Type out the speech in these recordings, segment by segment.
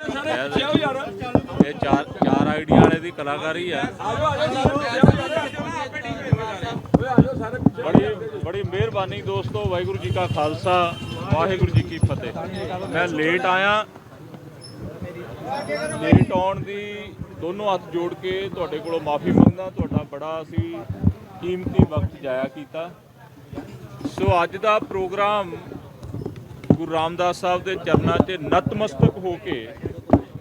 ਇਹ ਚਾਰ ਚਾਰ ਆਈਡੀਆ ਵਾਲੇ ਦੀ ਕਲਾਕਾਰੀ ਆ। ਬੜੀ ਬੜੀ ਮਿਹਰਬਾਨੀ ਦੋਸਤੋ, ਵਾਹਿਗੁਰੂ ਜੀ ਕਾ ਖਾਲਸਾ, ਵਾਹਿਗੁਰੂ ਜੀ ਕੀ ਫਤਿਹ। ਮੈਂ ਲੇਟ ਆਇਆ। ਲੇਟ ਆਉਣ ਦੀ ਦੋਨੋਂ ਹੱਥ ਜੋੜ ਕੇ ਤੁਹਾਡੇ ਕੋਲੋਂ ਮਾਫੀ ਮੰਗਦਾ, ਤੁਹਾਡਾ ਬੜਾ ਅਸੀਂ ਕੀਮਤੀ ਵਕਤ ਜਾਇਆ ਕੀਤਾ। ਸੋ ਅੱਜ ਦਾ ਪ੍ਰੋਗਰਾਮ ਗੁਰੂ ਰਾਮਦਾਸ ਸਾਹਿਬ ਦੇ ਚਰਨਾਂ 'ਚ ਨਤਮਸਤਕ ਹੋ ਕੇ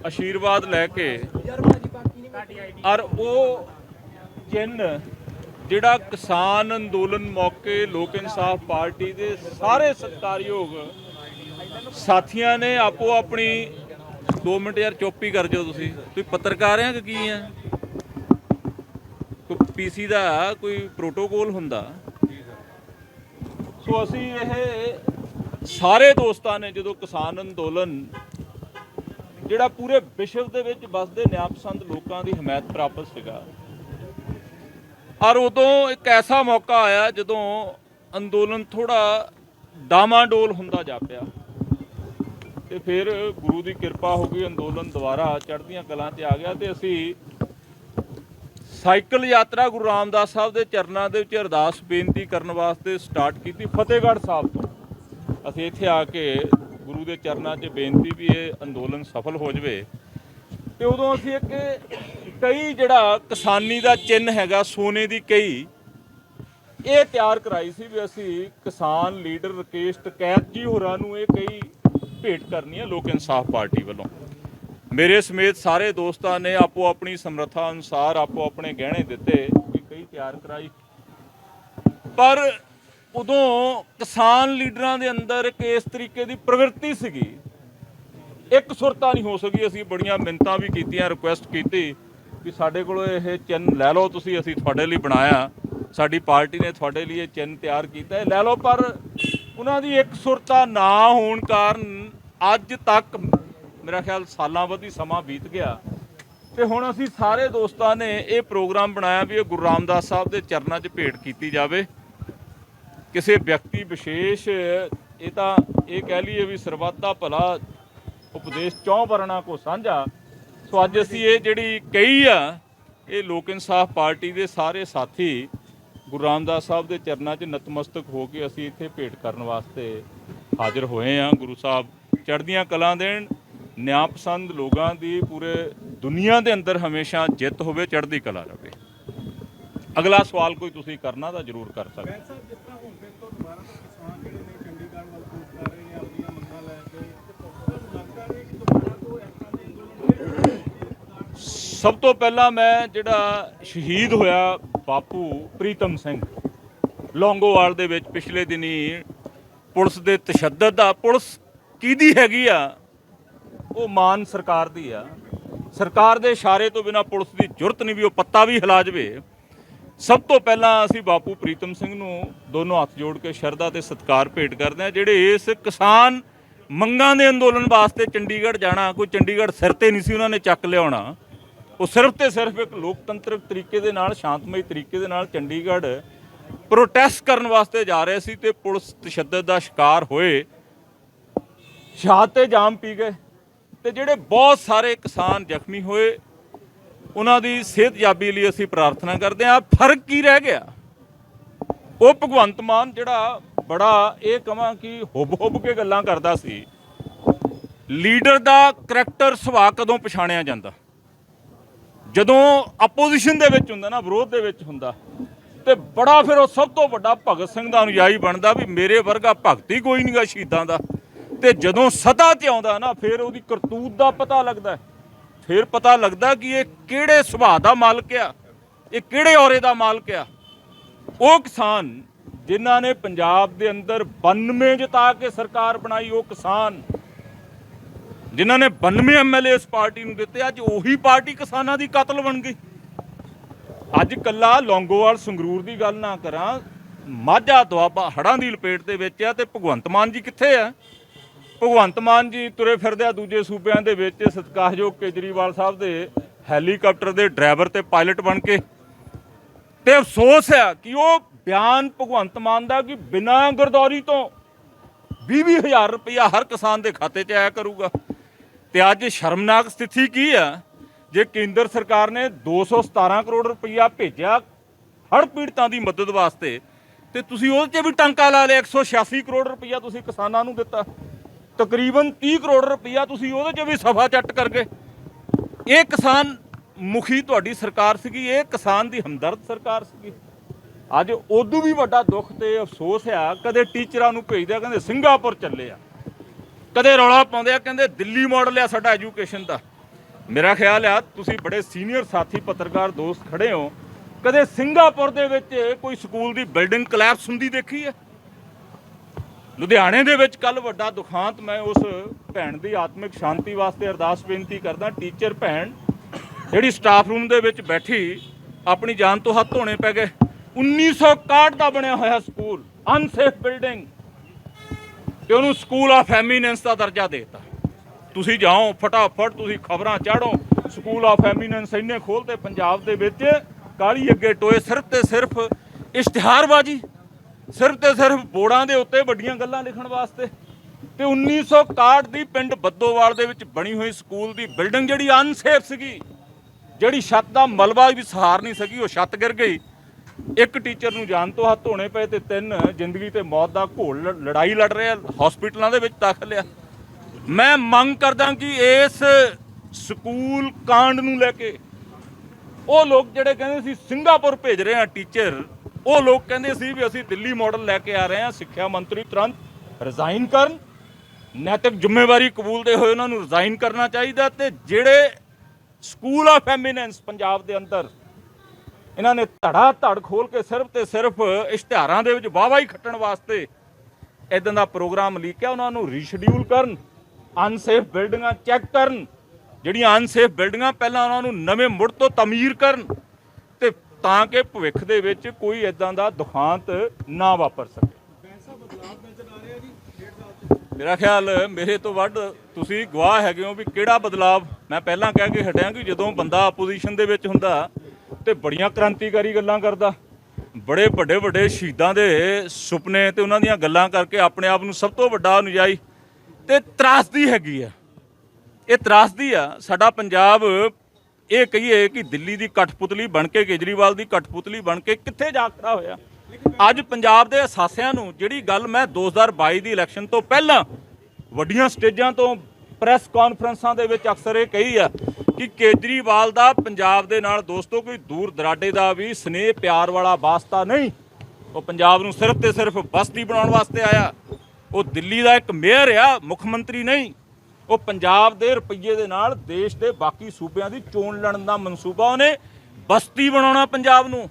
ਆਸ਼ੀਰਵਾਦ ਲੈ ਕੇ ਔਰ ਉਹ ਚਿੰਨ ਜਿਹੜਾ ਕਿਸਾਨ ਅੰਦੋਲਨ ਮੌਕੇ ਲੋਕ ਇਨਸਾਫ ਪਾਰਟੀ ਦੇ ਸਾਰੇ ਸਤਿਕਾਰਯੋਗ ਸਾਥੀਆਂ ਨੇ ਆਪੋ ਆਪਣੀ 2 ਮਿੰਟ ਯਾਰ ਚੁੱਪ ਕਰ ਜਾਓ ਤੁਸੀਂ। ਤੁਸੀਂ ਪੱਤਰਕਾਰ ਆ ਕਿ ਕੀ ਆ? ਕੋਈ ਪੀਸੀ ਦਾ ਕੋਈ ਪ੍ਰੋਟੋਕੋਲ ਹੁੰਦਾ? ਸੋ ਅਸੀਂ ਇਹ ਸਾਰੇ ਦੋਸਤਾਂ ਨੇ ਜਦੋਂ ਕਿਸਾਨ ਅੰਦੋਲਨ ਜਿਹੜਾ ਪੂਰੇ ਵਿਸ਼ਵ ਦੇ ਵਿੱਚ ਵੱਸਦੇ ਨਿਆਪਸੰਦ ਲੋਕਾਂ ਦੀ ਹਮਾਇਤ ਪ੍ਰਾਪਤ ਸੀਗਾ। ਔਰ ਉਦੋਂ ਇੱਕ ਐਸਾ ਮੌਕਾ ਆਇਆ ਜਦੋਂ ਅੰਦੋਲਨ ਥੋੜਾ ਡਾਮਾਡੋਲ ਹੁੰਦਾ ਜਾ ਪਿਆ। ਤੇ ਫਿਰ ਗੁਰੂ ਦੀ ਕਿਰਪਾ ਹੋ ਗਈ, ਅੰਦੋਲਨ ਦੁਬਾਰਾ ਚੜ੍ਹਦੀਆਂ ਕਲਾਂ ਤੇ ਆ ਗਿਆ ਤੇ ਅਸੀਂ ਸਾਈਕਲ ਯਾਤਰਾ ਗੁਰੂ ਰਾਮਦਾਸ ਸਾਹਿਬ ਦੇ ਚਰਨਾਂ ਦੇ ਵਿੱਚ ਅਰਦਾਸ ਬੇਨਤੀ ਕਰਨ ਵਾਸਤੇ ਸਟਾਰਟ ਕੀਤੀ ਫਤਿਹਗੜ੍ਹ ਸਾਹਿਬ ਤੋਂ। ਅਸੀਂ ਇੱਥੇ ਆ ਕੇ ਗੁਰੂ ਦੇ ਚਰਨਾਂ 'ਚ ਬੇਨਤੀ ਵੀ ਇਹ ਅੰਦੋਲਨ ਸਫਲ ਹੋ ਜਾਵੇ। ਤੇ ਉਦੋਂ ਅਸੀਂ ਇੱਕ ਕਈ ਜਿਹੜਾ ਕਿਸਾਨੀ ਦਾ ਚਿੰਨ ਹੈਗਾ, ਸੋਨੇ ਦੀ ਕਈ ਇਹ ਤਿਆਰ ਕਰਾਈ ਸੀ ਵੀ ਅਸੀਂ ਕਿਸਾਨ ਲੀਡਰ ਰਕੇਸ਼ ਟਕੈਤ ਜੀ ਹੋਰਾਂ ਨੂੰ ਇਹ ਕਈ ਭੇਟ ਕਰਨੀ ਹੈ ਲੋਕ ਇਨਸਾਫ ਪਾਰਟੀ ਵੱਲੋਂ। ਮੇਰੇ ਸਮੇਤ ਸਾਰੇ ਦੋਸਤਾਂ ਨੇ ਆਪੋ ਆਪਣੀ ਸਮਰੱਥਾ ਅਨੁਸਾਰ ਆਪੋ ਆਪਣੇ ਗਹਿਣੇ ਦਿੱਤੇ ਵੀ ਕਈ ਤਿਆਰ ਕਰਾਈ। ਪਰ ਉਦੋਂ ਕਿਸਾਨ ਲੀਡਰਾਂ ਦੇ ਅੰਦਰ ਇੱਕ ਇਸ ਤਰੀਕੇ ਦੀ ਪ੍ਰਵਿਰਤੀ ਸੀਗੀ। ਇੱਕ ਸੁਰਤਾ ਨਹੀਂ ਹੋ ਸਕੀ, ਅਸੀਂ ਬੜੀਆਂ ਮਿੰਤਾਂ ਵੀ ਕੀਤੀਆਂ ਰਿਕੁਐਸਟ ਕੀਤੀ ਕਿ ਸਾਡੇ ਕੋਲ ਇਹ ਚਿੰਨ ਲੈ ਲਓ, ਤੁਸੀਂ, ਅਸੀਂ ਤੁਹਾਡੇ ਲਈ ਬਣਾਇਆ। ਸਾਡੀ ਪਾਰਟੀ ਨੇ ਤੁਹਾਡੇ ਲਈ ਇਹ ਚਿੰਨ ਤਿਆਰ ਕੀਤਾ। ਇਹ ਲੈ ਲਓ, ਪਰ ਉਹਨਾਂ ਦੀ ਇੱਕ ਸੁਰਤਾ ਨਾ ਹੋਣ ਕਾਰਨ ਅੱਜ ਤੱਕ ਮੇਰਾ ਖਿਆਲ ਸਾਲਾਂ ਬੱਧੀ ਸਮਾਂ ਬੀਤ ਗਿਆ। ਤੇ ਹੁਣ ਅਸੀਂ ਸਾਰੇ ਦੋਸਤਾਂ ਨੇ ਇਹ ਪ੍ਰੋਗਰਾਮ ਬਣਾਇਆ ਵੀ ਇਹ ਗੁਰੂ ਰਾਮਦਾਸ ਸਾਹਿਬ ਦੇ ਚਰਨਾਂ 'ਚ ਭੇਟ ਕੀਤੀ ਜਾਵੇ। ਕਿਸੇ ਵਿਅਕਤੀ ਵਿਸ਼ੇਸ਼, ਇਹ ਤਾਂ ਇਹ ਕਹਿ ਲਈਏ ਵੀ ਸਰਬੱਤ ਦਾ ਭਲਾ ਉਪਦੇਸ਼ ਚੌਂ ਵਰਣਾ ਕੋ ਸਾਂਝਾ। ਸੋ ਅੱਜ ਅਸੀਂ ਇਹ ਜਿਹੜੀ ਕਹੀ ਆ, ਇਹ ਲੋਕ ਇਨਸਾਫ ਪਾਰਟੀ ਦੇ ਸਾਰੇ ਸਾਥੀ ਗੁਰੂ ਰਾਮਦਾਸ ਸਾਹਿਬ ਦੇ ਚਰਨਾਂ 'ਚ ਨਤਮਸਤਕ ਹੋ ਕੇ ਅਸੀਂ ਇੱਥੇ ਭੇਟ ਕਰਨ ਵਾਸਤੇ ਹਾਜ਼ਰ ਹੋਏ ਆ ਗੁਰੂ ਸਾਹਿਬ ਚੜ੍ਹਦੀਆਂ ਕਲਾਂ ਦੇਣ, ਨਿਆਂ ਪਸੰਦ ਲੋਕਾਂ ਦੀ ਪੂਰੇ ਦੁਨੀਆ ਦੇ ਅੰਦਰ ਹਮੇਸ਼ਾ ਜਿੱਤ ਹੋਵੇ, ਚੜ੍ਹਦੀ ਕਲਾ ਰਹੇ ਅਗਲਾ ਸਵਾਲ ਕੋਈ ਤੁਸੀਂ ਕਰਨਾ ਤਾਂ ਜ਼ਰੂਰ ਕਰ ਸਕਦੇ ਸਾਹਿਬ ਜਿਸ ਤਰ੍ਹਾਂ ਹੁਣ ਫਿਰ ਤੋਂ ਦੁਬਾਰਾ ਤੋਂ ਕਿਸਾਨ ਜਿਹੜੇ ਨੇ ਚੰਡੀਗੜ੍ਹ ਵੱਲ ਕੂਚ ਕਰ ਰਹੇ ਨੇ ਆਪਣੀਆਂ ਮੰਗਾਂ ਲੈ ਕੇ ਸਭ ਤੋਂ ਪਹਿਲਾਂ ਮੈਂ ਜਿਹੜਾ ਸ਼ਹੀਦ ਹੋਇਆ ਬਾਪੂ ਪ੍ਰੀਤਮ ਸਿੰਘ ਲੌਂਗੋਵਾਲ ਦੇ ਵਿੱਚ ਪਿਛਲੇ ਦਿਨੀ ਪੁਲਿਸ ਦੇ ਤਸ਼ੱਦਦ ਦਾ ਪੁਲਿਸ ਕਿਹਦੀ ਹੈਗੀ ਆ? ਉਹ ਮਾਨ ਸਰਕਾਰ ਦੀ ਆ। ਸਰਕਾਰ ਦੇ ਇਸ਼ਾਰੇ ਤੋਂ ਬਿਨਾ ਪੁਲਿਸ ਦੀ ਜ਼ਰੂਰਤ ਨਹੀਂ ਵੀ ਉਹ ਪੱਤਾ ਵੀ ਹਿਲਾ ਜਵੇ। ਸਭ ਤੋਂ ਪਹਿਲਾਂ ਅਸੀਂ ਬਾਪੂ ਪ੍ਰੀਤਮ ਸਿੰਘ ਨੂੰ ਦੋਨੋਂ ਹੱਥ ਜੋੜ ਕੇ ਸ਼ਰਧਾ ਤੇ ਸਤਿਕਾਰ ਭੇਟ ਕਰਦੇ ਹਾਂ, ਜਿਹੜੇ ਇਸ ਕਿਸਾਨ ਮੰਗਾਂ ਦੇ ਅੰਦੋਲਨ ਵਾਸਤੇ ਚੰਡੀਗੜ੍ਹ ਜਾਣਾ, ਕੋਈ ਚੰਡੀਗੜ੍ਹ ਸਿਰ ਤੇ ਨਹੀਂ ਸੀ ਉਹਨਾਂ ਨੇ ਚੱਕ ਲਿਆਉਣਾ। ਉਹ ਸਿਰਫ ਤੇ ਸਿਰਫ ਇੱਕ ਲੋਕਤੰਤਰਕ ਤਰੀਕੇ ਦੇ ਨਾਲ, ਸ਼ਾਂਤਮਈ ਤਰੀਕੇ ਦੇ ਨਾਲ ਚੰਡੀਗੜ੍ਹ ਪ੍ਰੋਟੈਸਟ ਕਰਨ ਵਾਸਤੇ ਜਾ ਰਹੇ ਸੀ ਤੇ ਪੁਲਿਸ ਤਸ਼ੱਦਦ ਦਾ ਸ਼ਿਕਾਰ ਹੋਏ। ਸ਼ਹਾਦਤ ਤੇ ਜਾਮ ਪੀ ਗਏ ਤੇ ਜਿਹੜੇ ਬਹੁਤ ਸਾਰੇ ਕਿਸਾਨ ਜ਼ਖਮੀ ਹੋਏ ਉਹਨਾਂ ਦੀ ਸਿਹਤਯਾਬੀ ਲਈ ਅਸੀਂ ਪ੍ਰਾਰਥਨਾ ਕਰਦੇ ਹਾਂ। ਫ਼ਰਕ ਕੀ ਰਹਿ ਗਿਆ? ਉਹ ਭਗਵੰਤ ਮਾਨ ਜਿਹੜਾ ਬੜਾ ਇਹ ਕਹਾਂ ਕਿ ਹੁਬ ਹੁਬ ਕੇ ਗੱਲਾਂ ਕਰਦਾ ਸੀ, ਲੀਡਰ ਦਾ ਕਰੈਕਟਰ ਸੁਭਾਅ ਕਦੋਂ ਪਛਾਣਿਆ ਜਾਂਦਾ? ਜਦੋਂ ਆਪੋਜੀਸ਼ਨ ਦੇ ਵਿੱਚ ਹੁੰਦਾ ਨਾ, ਵਿਰੋਧ ਦੇ ਵਿੱਚ ਹੁੰਦਾ, ਤੇ ਬੜਾ ਫਿਰ ਉਹ ਸਭ ਤੋਂ ਵੱਡਾ ਭਗਤ ਸਿੰਘ ਦਾ ਅਨੁਯਾਈ ਬਣਦਾ ਵੀ ਮੇਰੇ ਵਰਗਾ ਭਗਤ ਹੀ ਕੋਈ ਨਹੀਂਗਾ ਸ਼ਹੀਦਾਂ ਦਾ। ਤੇ ਜਦੋਂ ਸਤਾ ਤੇ ਆਉਂਦਾ ਨਾ, ਫਿਰ ਉਹਦੀ ਕਰਤੂਤ ਦਾ ਪਤਾ ਲੱਗਦਾ ਫਿਰ ਪਤਾ ਲੱਗਦਾ ਕਿ ਇਹ ਕਿਹੜੇ ਸੁਭਾਅ ਦਾ ਮਾਲਕ ਆ, ਇਹ ਕਿਹੜੇ ਔਰੇ ਦਾ ਮਾਲਕ ਆ। ਉਹ ਕਿਸਾਨ ਜਿਨ੍ਹਾਂ ਨੇ ਪੰਜਾਬ ਦੇ ਅੰਦਰ 92 ਜਿਤਾ ਕੇ ਸਰਕਾਰ ਬਣਾਈ, ਉਹ ਕਿਸਾਨ ਜਿਨ੍ਹਾਂ ਨੇ 92 ਐਮਐਲਏ ਇਸ ਪਾਰਟੀ ਨੂੰ ਦਿੱਤੇ, ਅੱਜ ਉਹੀ ਪਾਰਟੀ ਕਿਸਾਨਾਂ ਦੀ ਕਤਲ ਬਣ ਗਈ। ਅੱਜ ਕੱਲਾ ਲੌਂਗੋਵਾਲ ਸੰਗਰੂਰ ਦੀ ਗੱਲ ਨਾ ਕਰਾਂ, ਮਾਝਾ ਦੁਆਬਾ ਹੜਾਂ ਦੀ ਲਪੇਟ ਦੇ ਵਿੱਚ ਆ ਤੇ ਭਗਵੰਤ ਮਾਨ ਜੀ ਕਿੱਥੇ ਆ? ਭਗਵੰਤ ਮਾਨ ਜੀ ਤੁਰੇ ਫਿਰਦੇ ਆ ਦੂਜੇ ਸੂਬਿਆਂ ਦੇ ਵਿੱਚ, ਸਤਿਕਾਰਯੋਗ ਕੇਜਰੀਵਾਲ ਸਾਹਿਬ ਦੇ ਹੈਲੀਕਾਪਟਰ ਦੇ ਡਰਾਈਵਰ ਤੇ ਪਾਇਲਟ ਬਣ ਕੇ। ਤੇ ਅਫਸੋਸ ਹੈ ਕਿ ਉਹ ਬਿਆਨ ਭਗਵੰਤ ਮਾਨ ਦਾ ਕਿ ਬਿਨਾਂ ਗਰਦੌਰੀ ਤੋਂ 20-20000 ਰੁਪਇਆ ਹਰ ਕਿਸਾਨ ਦੇ ਖਾਤੇ 'ਚ ਆਇਆ ਕਰੂਗਾ। ਤੇ ਅੱਜ ਸ਼ਰਮਨਾਕ ਸਥਿਤੀ ਕੀ ਆ ਜੇ ਕੇਂਦਰ ਸਰਕਾਰ ਨੇ 217 ਕਰੋੜ ਰੁਪਈਆ ਭੇਜਿਆ ਹੜ੍ਹ ਪੀੜਤਾਂ ਦੀ ਮਦਦ ਵਾਸਤੇ, ਤੇ ਤੁਸੀਂ ਉਹਦੇ 'ਚ ਵੀ ਟਾਂਕਾ ਲਾ ਲਿਆ 186 ਕਰੋੜ ਰੁਪਈਆ ਤੁਸੀਂ ਕਿਸਾਨਾਂ ਨੂੰ ਦਿੱਤਾ। ਤਕਰੀਬਨ 30 ਕਰੋੜ ਰੁਪਈਆ ਤੁਸੀਂ ਉਹਦੇ 'ਚ ਵੀ ਸਫਾ ਚੱਟ ਕਰ ਗਏ। ਇਹ ਕਿਸਾਨ ਮੁਖੀ ਤੁਹਾਡੀ ਸਰਕਾਰ ਸੀਗੀ, ਇਹ ਕਿਸਾਨ ਦੀ ਹਮਦਰਦ ਸਰਕਾਰ ਸੀਗੀ। ਅੱਜ ਉਦੋਂ ਵੀ ਵੱਡਾ ਦੁੱਖ ਤੇ ਅਫਸੋਸ ਆ ਕਦੇ ਟੀਚਰਾਂ ਨੂੰ ਭੇਜਦੇ ਆ, ਕਹਿੰਦੇ ਸਿੰਗਾਪੁਰ ਚੱਲੇ ਆ। ਕਦੇ ਰੌਲਾ ਪਾਉਂਦੇ ਆ, ਕਹਿੰਦੇ ਦਿੱਲੀ ਮਾਡਲ ਆ ਸਾਡਾ ਐਜੂਕੇਸ਼ਨ ਦਾ। ਮੇਰਾ ਖਿਆਲ ਆ, ਤੁਸੀਂ ਬੜੇ ਸੀਨੀਅਰ ਸਾਥੀ ਪੱਤਰਕਾਰ ਦੋਸਤ ਖੜੇ ਹੋ। ਕਦੇ ਸਿੰਗਾਪੁਰ ਦੇ ਵਿੱਚ ਕੋਈ ਸਕੂਲ ਦੀ ਬਿਲਡਿੰਗ ਕਲੈਪਸ ਹੁੰਦੀ ਦੇਖੀ ਹੈ? ਲੁਧਿਆਣੇ ਦੇ ਵਿੱਚ ਕੱਲ ਵੱਡਾ ਦੁਖਾਂਤ, ਮੈਂ ਉਸ ਭੈਣ ਦੀ ਆਤਮਿਕ ਸ਼ਾਂਤੀ ਵਾਸਤੇ ਅਰਦਾਸ ਬੇਨਤੀ ਕਰਦਾ, ਟੀਚਰ ਭੈਣ ਜਿਹੜੀ ਸਟਾਫ ਰੂਮ ਦੇ ਵਿੱਚ ਬੈਠੀ, ਆਪਣੀ ਜਾਨ ਤੋਂ ਹੱਥ ਧੋਣੇ ਪੈ ਗਏ। 1961 ਦਾ ਬਣਿਆ ਹੋਇਆ ਸਕੂਲ ਅਨਸੇਫ ਬਿਲਡਿੰਗ ਤੇ ਉਹਨੂੰ ਸਕੂਲ ਆਫ ਐਮੀਨੈਂਸ ਦਾ ਦਰਜਾ ਦੇਤਾ। ਤੁਸੀਂ ਜਾਓ, ਫਟਾਫਟ ਤੁਸੀਂ ਖਬਰਾਂ ਚਾੜੋ। ਸਕੂਲ ਆਫ ਐਮੀਨੈਂਸ ਇੰਨੇ ਖੋਲਤੇ ਪੰਜਾਬ ਦੇ ਵਿੱਚ ਕਾਲੀ ਅੱਗੇ ਟੋਏ ਸਿਰਫ ਤੇ ਸਿਰਫ ਇਸ਼ਤਿਹਾਰਬਾਜ਼ੀ। ਸਿਰਫ ਤੇ ਸਿਰਫ ਬੋਰਡਾਂ ਦੇ ਉੱਤੇ ਵੱਡੀਆਂ ਗੱਲਾਂ ਲਿਖਣ ਵਾਸਤੇ। ਤੇ 1961 ਦੀ ਪਿੰਡ ਬੱਦੋਵਾਲ ਦੇ ਵਿੱਚ ਬਣੀ ਹੋਈ ਸਕੂਲ ਦੀ ਬਿਲਡਿੰਗ ਜਿਹੜੀ ਅਨਸੇਫ ਸੀਗੀ, ਜਿਹੜੀ ਛੱਤ ਦਾ ਮਲਬਾ ਵੀ ਸਹਾਰ ਨਹੀਂ ਸਕੀ, ਉਹ ਛੱਤ ਗਿਰ ਗਈ। ਇੱਕ ਟੀਚਰ ਨੂੰ ਜਾਨ ਤੋਂ ਹੱਥ ਧੋਣੇ ਪਏ ਤੇ ਤਿੰਨ ਜ਼ਿੰਦਗੀ ਤੇ ਮੌਤ ਦਾ ਘੋਲ ਲ- ਲੜਾਈ ਲੜ ਰਹੇ ਆ, ਹਸਪੀਟਲਾਂ ਦੇ ਵਿੱਚ ਦਾਖਲ ਆ। ਮੈਂ ਮੰਗ ਕਰਦਾ ਕਿ ਇਸ ਸਕੂਲ ਕਾਂਡ ਨੂੰ ਲੈ ਕੇ ਉਹ ਲੋਕ ਜਿਹੜੇ ਕਹਿੰਦੇ ਸੀ ਸਿੰਗਾਪੁਰ ਭੇਜ ਰਹੇ ਆ ਟੀਚਰ ਉਹ ਲੋਕ ਕਹਿੰਦੇ ਸੀ ਵੀ ਅਸੀਂ ਦਿੱਲੀ ਮਾਡਲ ਲੈ ਕੇ ਆ ਰਹੇ ਹਾਂ, ਸਿੱਖਿਆ ਮੰਤਰੀ ਤੁਰੰਤ ਰਿਜ਼ਾਈਨ ਕਰਨ। ਨੈਤਿਕ ਜ਼ਿੰਮੇਵਾਰੀ ਕਬੂਲਦੇ ਹੋਏ ਉਹਨਾਂ ਨੂੰ ਰਿਜ਼ਾਈਨ ਕਰਨਾ ਚਾਹੀਦਾ ਤੇ ਜਿਹੜੇ ਸਕੂਲ ਆਫ ਐਮੀਨੈਂਸ ਪੰਜਾਬ ਦੇ ਅੰਦਰ, ਇਹਨਾਂ ਨੇ ਧੜਾ ਧੜ ਖੋਲ ਕੇ ਸਿਰਫ ਤੇ ਸਿਰਫ ਇਸ਼ਤਿਹਾਰਾਂ ਦੇ ਵਿੱਚ ਵਾਹਵਾ ਹੀ ਖੱਟਣ ਵਾਸਤੇ ਇਦਾਂ ਦਾ ਪ੍ਰੋਗਰਾਮ ਲਿਖਿਆ ਉਹਨਾਂ ਨੂੰ ਰੀਸ਼ਡਿਊਲ ਕਰਨ ਅਨਸੇਫ ਬਿਲਡਿੰਗਾਂ ਚੈੱਕ ਕਰਨ। ਜਿਹੜੀਆਂ ਅਨਸੇਫ ਬਿਲਡਿੰਗਾਂ ਪਹਿਲਾਂ ਉਹਨਾਂ ਨੂੰ ਨਵੇਂ ਮੁੜ ਤੋਂ ਤਮੀਰ ਕਰਨ। ਤਾਂ ਕਿ ਭਵਿੱਖ ਦੇ ਵਿੱਚ ਕੋਈ ਇਦਾਂ ਦਾ ਦੁਖਾਂਤ ਨਾ ਵਾਪਰ ਸਕੇ। ਮੇਰਾ ਖਿਆਲ, ਮੇਰੇ ਤੋਂ ਵੱਧ ਤੁਸੀਂ ਗਵਾਹ ਹੈਗੇ ਹੋ ਵੀ ਕਿਹੜਾ ਬਦਲਾਵ? ਮੈਂ ਪਹਿਲਾਂ ਕਹਿ ਕੇ ਹਟਿਆ ਕਿ ਜਦੋਂ ਬੰਦਾ ਆਪੋਜੀਸ਼ਨ ਦੇ ਵਿੱਚ ਹੁੰਦਾ ਤੇ ਬੜੀਆਂ ਕ੍ਰਾਂਤੀਕਾਰੀ ਗੱਲਾਂ ਕਰਦਾ, ਬੜੇ ਵੱਡੇ ਵੱਡੇ ਸ਼ਹੀਦਾਂ ਦੇ ਸੁਪਨੇ ਤੇ ਉਹਨਾਂ ਦੀਆਂ ਗੱਲਾਂ ਕਰਕੇ ਆਪਣੇ ਆਪ ਨੂੰ ਸਭ ਤੋਂ ਵੱਡਾ ਅਨੁਜਾਈ ਤੇ ਤਰਾਸਦੀ ਹੈਗੀ ਆ। ਇਹ ਤਰਾਸਦੀ ਆ, ਸਾਡਾ ਪੰਜਾਬ ਇਹ ਕਹੀਏ ਕਿ ਦਿੱਲੀ ਦੀ ਕਠਪੁਤਲੀ ਬਣ ਕੇ, ਕੇਜਰੀਵਾਲ ਦੀ ਕਠਪੁਤਲੀ ਬਣ ਕੇ ਕਿੱਥੇ ਜਾ ਖੜਾ ਹੋਇਆ? ਅੱਜ ਪੰਜਾਬ ਦੇ ਅਸਾਸਿਆਂ ਨੂੰ ਜਿਹੜੀ ਗੱਲ ਮੈਂ 2022 ਦੀ ਇਲੈਕਸ਼ਨ ਤੋਂ ਪਹਿਲਾਂ ਵੱਡੀਆਂ ਸਟੇਜਾਂ ਤੋਂ ਪ੍ਰੈਸ ਕਾਨਫਰੰਸਾਂ ਦੇ ਵਿੱਚ ਅਕਸਰ ਇਹ ਕਹੀ ਆ ਕਿ ਕੇਜਰੀਵਾਲ ਦਾ ਪੰਜਾਬ ਦੇ ਨਾਲ ਦੋਸਤੋ ਕੋਈ ਦੂਰ ਦਰਾਡੇ ਦਾ ਵੀ ਸਨੇਹ ਪਿਆਰ ਵਾਲਾ ਵਾਸਤਾ ਨਹੀਂ। ਉਹ ਪੰਜਾਬ ਨੂੰ ਸਿਰਫ ਤੇ ਸਿਰਫ ਬਸਤੀ ਬਣਾਉਣ ਵਾਸਤੇ ਆਇਆ। ਉਹ ਦਿੱਲੀ ਦਾ ਇੱਕ ਮੇਅਰ ਆ, ਮੁੱਖ ਮੰਤਰੀ ਨਹੀਂ। ਉਹ ਪੰਜਾਬ ਦੇ ਰੁਪਈਏ ਦੇ ਨਾਲ ਦੇਸ਼ ਦੇ ਬਾਕੀ ਸੂਬਿਆਂ ਦੀ ਚੋਣ ਲੜਨ ਦਾ ਮਨਸੂਬਾ ਉਹਨੇ ਬਸਤੀ ਬਣਾਉਣਾ ਪੰਜਾਬ ਨੂੰ।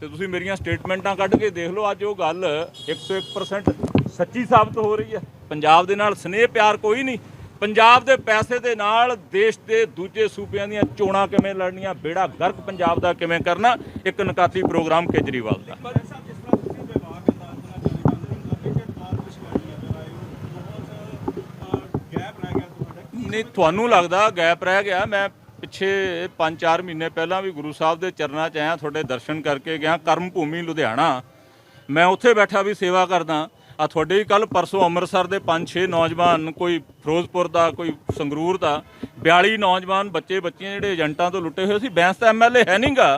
ਤੇ ਤੁਸੀਂ ਮੇਰੀਆਂ ਸਟੇਟਮੈਂਟਾਂ ਕੱਢ ਕੇ ਦੇਖ ਲਓ, ਅੱਜ ਉਹ ਗੱਲ 101% ਸੱਚੀ ਸਾਬਤ ਹੋ ਰਹੀ ਹੈ। ਪੰਜਾਬ ਦੇ ਨਾਲ ਸਨੇਹ ਪਿਆਰ ਕੋਈ ਨਹੀਂ। ਪੰਜਾਬ ਦੇ ਪੈਸੇ ਦੇ ਨਾਲ ਦੇਸ਼ ਦੇ ਦੂਜੇ ਸੂਬਿਆਂ ਦੀਆਂ ਚੋਣਾਂ ਕਿਵੇਂ ਲੜਨੀਆਂ, ਬੇੜਾ ਗਰਕ ਪੰਜਾਬ ਦਾ ਕਿਵੇਂ ਕਰਨਾ, ਇੱਕ ਨਕਾਤੀ ਪ੍ਰੋਗਰਾਮ ਕੇਜਰੀਵਾਲ ਦਾ ਪਰ ਸਾਹਿਬ ਜਿਸ ਤਰ੍ਹਾਂ ਤੁਸੀਂ ਵਿਭਾਗ ਅੰਦਾਜ਼ ਕਰਨਾ ਚਾਹੁੰਦੇ ਹੋ ਕਿ ਕਾਰਪੋਰੇਸ਼ਨ ਨਜ਼ਰ ਆਏ ਹੋ ਬਹੁਤ ਗੈਪ ਰਹਿ ਗਿਆ ਤੁਹਾਡਾ ਨਹੀਂ ਤੁਹਾਨੂੰ ਲੱਗਦਾ ਗੈਪ ਰਹਿ ਗਿਆ? ਮੈਂ ਪਿੱਛੇ 5-4 ਮਹੀਨੇ ਪਹਿਲਾਂ ਵੀ ਗੁਰੂ ਸਾਹਿਬ ਦੇ ਚਰਨਾਂ 'ਚ ਆਇਆ ਤੁਹਾਡੇ ਦਰਸ਼ਨ ਕਰਕੇ ਗਿਆ ਕਰਮ ਭੂਮੀ ਲੁਧਿਆਣਾ। ਮੈਂ ਉੱਥੇ ਬੈਠਾ ਵੀ ਸੇਵਾ ਕਰਦਾ। ਆ ਤੁਹਾਡੇ ਹੀ ਕੱਲ ਪਰਸੋਂ ਅੰਮ੍ਰਿਤਸਰ ਦੇ 5-6 ਨੌਜਵਾਨ ਕੋਈ ਫਿਰੋਜ਼ਪੁਰ ਦਾ ਕੋਈ ਸੰਗਰੂਰ ਦਾ 42 ਨੌਜਵਾਨ ਬੱਚੇ ਬੱਚੀਆਂ ਜਿਹੜੇ ਏਜੰਟਾਂ ਤੋਂ ਲੁੱਟੇ ਹੋਏ ਸੀ ਬੈਂਸ ਤਾਂ ਐਮਐਲਏ ਹੈ ਨਹੀਂਗਾ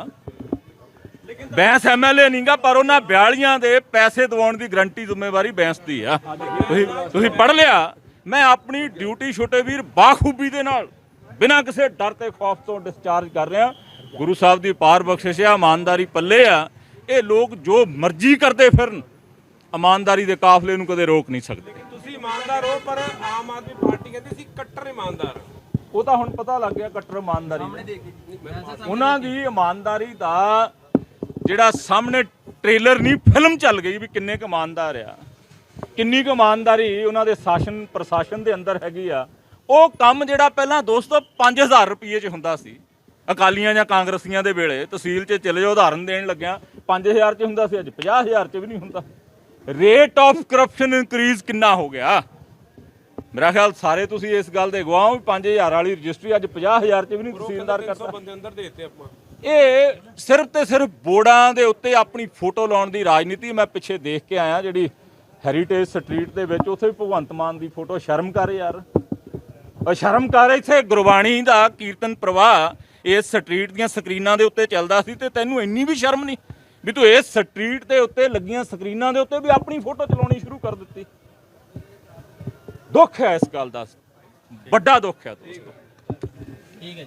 ਬੈਂਸ ਐਮਐਲਏ ਨਹੀਂਗਾ ਪਰ ਉਹਨਾਂ 42ਆਂ ਦੇ ਪੈਸੇ ਦਿਵਾਉਣ ਦੀ ਗਰੰਟੀ ਜ਼ਿੰਮੇਵਾਰੀ ਬੈਂਸ ਦੀ ਆ। ਤੁਸੀਂ ਤੁਸੀਂ ਪੜ ਲਿਆ? ਮੈਂ ਆਪਣੀ ਡਿਊਟੀ ਛੋਟੇ ਵੀਰ ਬਾਖੂਬੀ ਦੇ ਨਾਲ ਬਿਨਾਂ ਕਿਸੇ ਡਰ ਤੇ ਖੌਫ ਤੋਂ ਡਿਸਚਾਰਜ ਕਰ ਰਿਹਾ। ਗੁਰੂ ਸਾਹਿਬ ਦੀ ਪਾਰ ਬਖਸ਼ਿਸ਼ ਆ ਇਮਾਨਦਾਰੀ ਪੱਲੇ ਆ। ਇਹ ਲੋਕ ਜੋ ਮਰਜ਼ੀ ਕਰਦੇ ਫਿਰਨ ਇਮਾਨਦਾਰੀ ਦੇ ਕਾਫਲੇ ਨੂੰ ਕਦੇ ਰੋਕ ਨਹੀਂ ਸਕਦੇ। ਤੁਸੀਂ ਇਮਾਨਦਾਰ ਹੋ ਪਰ ਆਮ ਆਦਮੀ ਪਾਰਟੀ ਕਹਿੰਦੀ ਸੀ ਕੱਟਰ ਇਮਾਨਦਾਰ। ਉਹ ਤਾਂ ਹੁਣ ਪਤਾ ਲੱਗ ਗਿਆ ਕੱਟਰ ਇਮਾਨਦਾਰੀ। ਉਹਨਾਂ ਦੀ ਇਮਾਨਦਾਰੀ ਦਾ ਜਿਹੜਾ ਸਾਹਮਣੇ ਟ੍ਰੇਲਰ ਨਹੀਂ ਫਿਲਮ ਚੱਲ ਗਈ ਵੀ ਕਿੰਨੇ ਕੁ ਇਮਾਨਦਾਰ ਆ। ਕਿੰਨੀ ਕੁ ਇਮਾਨਦਾਰੀ ਉਹਨਾਂ ਦੇ ਸ਼ਾਸਨ ਪ੍ਰਸ਼ਾਸਨ ਦੇ ਅੰਦਰ ਹੈਗੀ ਆ। ਉਹ ਕੰਮ ਜਿਹੜਾ ਪਹਿਲਾਂ ਦੋਸਤੋ 5000 ਰੁਪਏ 'ਚ ਹੁੰਦਾ ਸੀ। ਅਕਾਲੀਆਂ ਜਾਂ ਕਾਂਗਰਸੀਆਂ ਦੇ ਵੇਲੇ ਤਹਿਸੀਲ 'ਚ ਚਲੇ ਜਾਓ ਉਦਾਹਰਨ ਦੇਣ ਲੱਗਿਆ। 5000 'ਚ ਹੁੰਦਾ ਸੀ ਅੱਜ 50000 'ਚ ਵੀ ਨਹੀਂ ਹੁੰਦਾ। ਰੇਟ ਆਫ ਕਰਪਸ਼ਨ ਇਨਕਰੀਜ਼ ਕਿੰਨਾ ਹੋ ਗਿਆ? ਮੇਰਾ ਖਿਆਲ ਸਾਰੇ ਤੁਸੀਂ ਇਸ ਗੱਲ ਦੇ ਗਵਾਹ ਹੋ ਵੀ 5000 ਵਾਲੀ ਰਜਿਸਟਰੀ ਅੱਜ 50000 'ਚ ਵੀ ਨਹੀਂ ਤਹਿਸੀਲਦਾਰ ਕਰਦਾ। ਬੰਦੇ ਅੰਦਰ ਦੇ ਦਿੱਤੇ ਆਪਾਂ। ਇਹ ਸਿਰਫ ਤੇ ਸਿਰਫ ਬੋਰਡਾਂ ਦੇ ਉੱਤੇ ਆਪਣੀ ਫੋਟੋ ਲਾਉਣ ਦੀ ਰਾਜਨੀਤੀ ਮੈਂ ਪਿੱਛੇ ਦੇਖ ਕੇ ਆਇਆ ਜਿਹੜੀ ਹੈਰੀਟੇਜ ਸਟਰੀਟ ਦੇ ਵਿੱਚ ਉੱਥੇ ਵੀ ਭਗਵੰਤ ਮਾਨ ਦੀ ਫੋਟੋ ਸ਼ਰਮ ਕਰ ਯਾਰ। ਸ਼ਰਮ ਕਰ ਇੱਥੇ ਗੁਰਬਾਣੀ ਦਾ ਕੀਰਤਨ ਪ੍ਰਵਾਹ ਇਸ ਸਟਰੀਟ ਦੀਆਂ ਸਕਰੀਨਾਂ ਦੇ ਉੱਤੇ ਚੱਲਦਾ ਸੀ ਤੇ ਤੈਨੂੰ ਇੰਨੀ ਵੀ ਸ਼ਰਮ ਨਹੀਂ ਵੀ ਤੂੰ ਇਸ ਸਟਰੀਟ ਦੇ ਉੱਤੇ ਲੱਗੀਆਂ ਸਕਰੀਨਾਂ ਦੇ ਉੱਤੇ ਵੀ ਆਪਣੀ ਫੋਟੋ ਚਲਾਉਣੀ ਸ਼ੁਰੂ ਕਰ ਦਿੱਤੀ। ਦੁੱਖ ਹੈ ਇਸ ਗੱਲ ਦਾ। ਵੱਡਾ ਦੁੱਖ ਹੈ ਦੋਸਤੋ। ਠੀਕ ਹੈ